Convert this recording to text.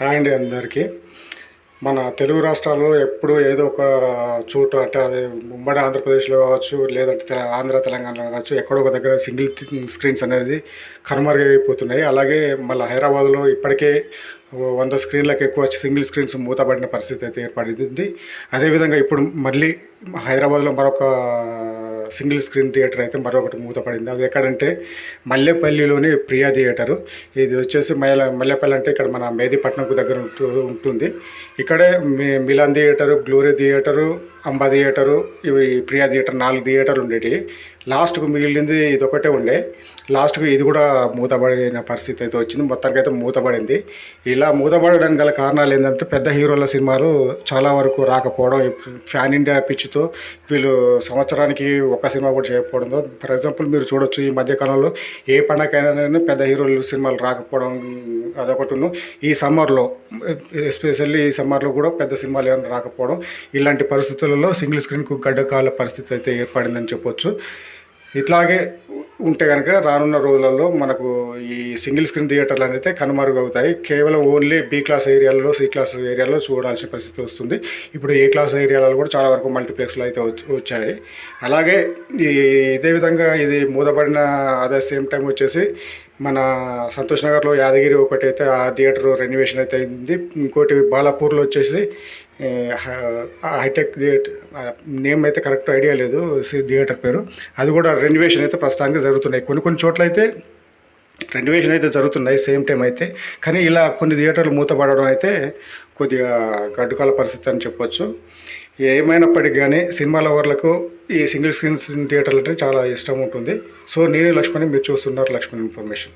Hi అండి అందరికీ. మన తెలుగు రాష్ట్రాల్లో ఎప్పుడు ఏదో ఒక చోటు అంటే అది ఉమ్మడి ఆంధ్రప్రదేశ్లో కావచ్చు లేదంటే తెల- ఆంధ్ర తెలంగాణలో కావచ్చు ఎక్కడో ఒక దగ్గర సింగిల్ స్క్రీన్స్ అనేది కనుమరుగైపోతున్నాయి. అలాగే మళ్ళీ హైదరాబాద్లో ఇప్పటికే వంద స్క్రీన్లకు ఎక్కువ సింగిల్ స్క్రీన్స్ మూతపడిన పరిస్థితి అయితే ఏర్పడింది. అదేవిధంగా ఇప్పుడు మళ్ళీ హైదరాబాద్లో మరొక సింగిల్ స్క్రీన్ థియేటర్ అయితే మరొకటి మూతపడింది. అది ఎక్కడంటే మల్లెపల్లిలోని ప్రియా థియేటరు. ఇది వచ్చేసి మల్ల మల్లెపల్లి అంటే ఇక్కడ మన మేదీపట్నంకు దగ్గర ఉంటుంది. ఇక్కడే Milan theatre Glory theatre Amba theatre ఇవి ప్రియా థియేటర్ నాలుగు థియేటర్లు ఉండేవి లాస్ట్కు మిగిలింది ఇది ఒకటే ఉండే. లాస్ట్కు ఇది కూడా మూతబడిన పరిస్థితి అయితే వచ్చింది. మొత్తానికి అయితే మూతపడింది ఇలా మూతపడడానికి గల కారణాలు ఏంటంటే పెద్ద హీరోల సినిమాలు చాలా వరకు రాకపోవడం ఫ్యాన్ ఇండియా పిచ్చితో వీళ్ళు సంవత్సరానికి ఒక సినిమా కూడా చేయకపోవడంతో ఫర్ ఎగ్జాంపుల్ మీరు చూడొచ్చు ఈ మధ్యకాలంలో ఏ పండగకైనా పెద్ద హీరోలు సినిమాలు రాకపోవడం అదొకటిను ఈ సమ్మర్లో ఎస్పెషల్లీ ఈ సమ్మర్లో కూడా పెద్ద సినిమాలు ఏమైనా రాకపోవడం ఇలాంటి పరిస్థితుల్లో సింగిల్ స్క్రీన్కు గడ్డకాల పరిస్థితి అయితే ఏర్పడిందని చెప్పొచ్చు. ఇట్లాగే ఉంటే కనుక రానున్న రోజులలో మనకు ఈ సింగిల్ స్క్రీన్ థియేటర్లు అయితే కనుమరుగవుతాయి. కేవలం ఓన్లీ బి క్లాస్ ఏరియాలలో సి క్లాస్ ఏరియాలో చూడాల్సిన పరిస్థితి వస్తుంది. ఇప్పుడు ఏ క్లాస్ ఏరియాలలో కూడా చాలా వరకు మల్టీప్లెక్స్లు అయితే వచ్చాయి. అలాగే ఈ ఇదే విధంగా ఇది మూతపడిన అదే సేమ్ టైం వచ్చేసి మన సంతోష్ నగర్లో యాదగిరి ఒకటి అయితే ఆ థియేటర్ రెన్యువేషన్ అయితే అయింది. ఇంకోటి బాలాపూర్లో వచ్చేసి హైటెక్ థియేటర్ నేమ్ అయితే కరెక్ట్ ఐడియా లేదు థియేటర్ పేరు. అది కూడా రెన్యువేషన్ అయితే ప్రస్తుతానికి జరుగుతున్నాయి. కొన్ని కొన్ని చోట్ల అయితే రెన్యువేషన్ అయితే జరుగుతున్నాయి సేమ్ టైం అయితే. కానీ ఇలా కొన్ని థియేటర్లు మూతపడడం అయితే కొద్దిగా గడ్డుకాల పరిస్థితి అని చెప్పొచ్చు. ఏమైనప్పటికీ కానీ సినిమా లవర్లకు ఈ సింగిల్ స్క్రీన్ థియేటర్లు అంటే చాలా ఇష్టం ఉంటుంది. సో నేను లక్ష్మణి మీరు చూస్తున్నారు లక్ష్మణ్ ఇన్ఫర్మేషన్.